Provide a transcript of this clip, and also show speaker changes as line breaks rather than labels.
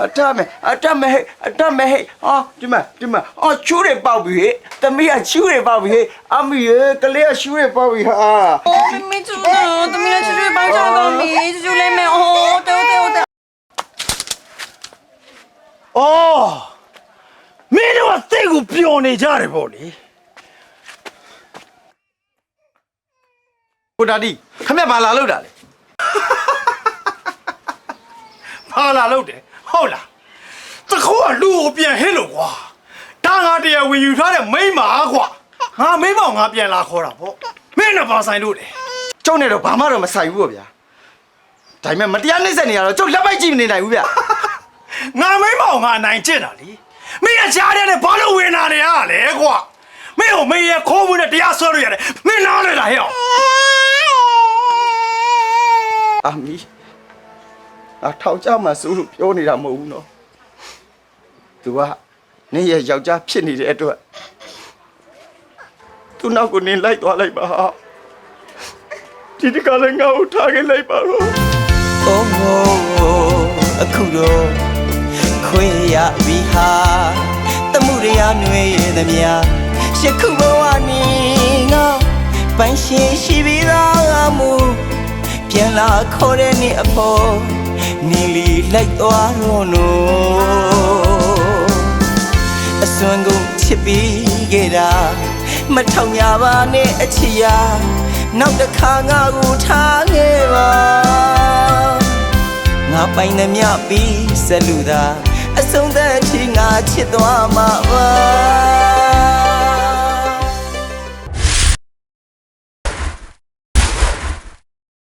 အတမဲအတမဲဟဲ့အတမဲဟဲ့အော်ဒီမှာဒီမှာအော်ချူးတွေပေါက်ပြီဟဲ့သမီးကချူးတွေပေါက်ပြီဟဲ့အမီရေကလေးကချူးတွေပေါက်ပြီဟာ
โอ้มิมิจูนะตะมีนะชิชิบ้างจังตอมีชิชิเลยแม่โอ้เตอเตอเตอ
အော်မင်းတို့ကစိတ်ကိုပျော်နေကြတယ်ပေါ့လေ
ဟိုဒါဒီခမက်ဘာလာလောက်တာလဲ
ဘာလာလောက်တယ် ဟုတ်လားတခိုးကလူကိုပြန်ဟစ်လို့ကွာဒါငါတရားဝင်ယူထားတဲ့မိန်းမာကွာငါမိန်းမောင်ငါပြန်လာခေါ်တာပေါ့မင်းနဲ့ပါဆိုင်လို့တယ်
ကျုပ်နဲ့တော့ဘာမှတော့မဆိုင်ဘူးပေါ့ဗျာဒါပေမဲ့မတရားနှိမ့်ဆက်နေရတော့ကျုပ်လက်ပိုက်ကြည့်မနေနိုင်ဘူးဗျာ
ငါမိန်းမောင်ငါနိုင်ကျင့်တာလीမင်းကကြားတဲ့နဲ့ဘာလို့ဝင်လာနေရလဲကွာမင်းကိုမင်းရဲ့ခိုးမှုနဲ့တရားဆွဲလို့ရတယ်မင်းနားလေလားဟဲ့အောင်
အမီ အထောက်ကြမှာစိုးလို့ပြောနေတာမဟုတ်ဘူးနော်သူကနင်းရဲ့ယောက်ျားဖြစ်နေတဲ့အတွက်သူနောက်ကိုနင်းလိုက်သွားလိုက်ပါဟာဒီတကလည်းငါ့ကိုထားခဲ့လိုက်ပါတော့
အိုးဟိုအခုတော့ခွေရပြီဟာတမှုရရနှွေရသည်များရှစ်ခုဘဝနီငါပိုင်ရှင်ရှိပြီးသားမူပြန်လာခေါ်တဲ့နေ့အဖို့ နီလီလိုက်သွားတော့နော်အစွမ်းကုန်ချစ်ပြီးခဲ့တာမထောင်ညာပါနဲ့အချစ်ရာနောက်တစ်ခါငါကိုထားခဲ့ပါငါပိုင်နှမြပြီးဆက်လူသာအဆုံးသက်ချီငါချစ်သွားမှာပါ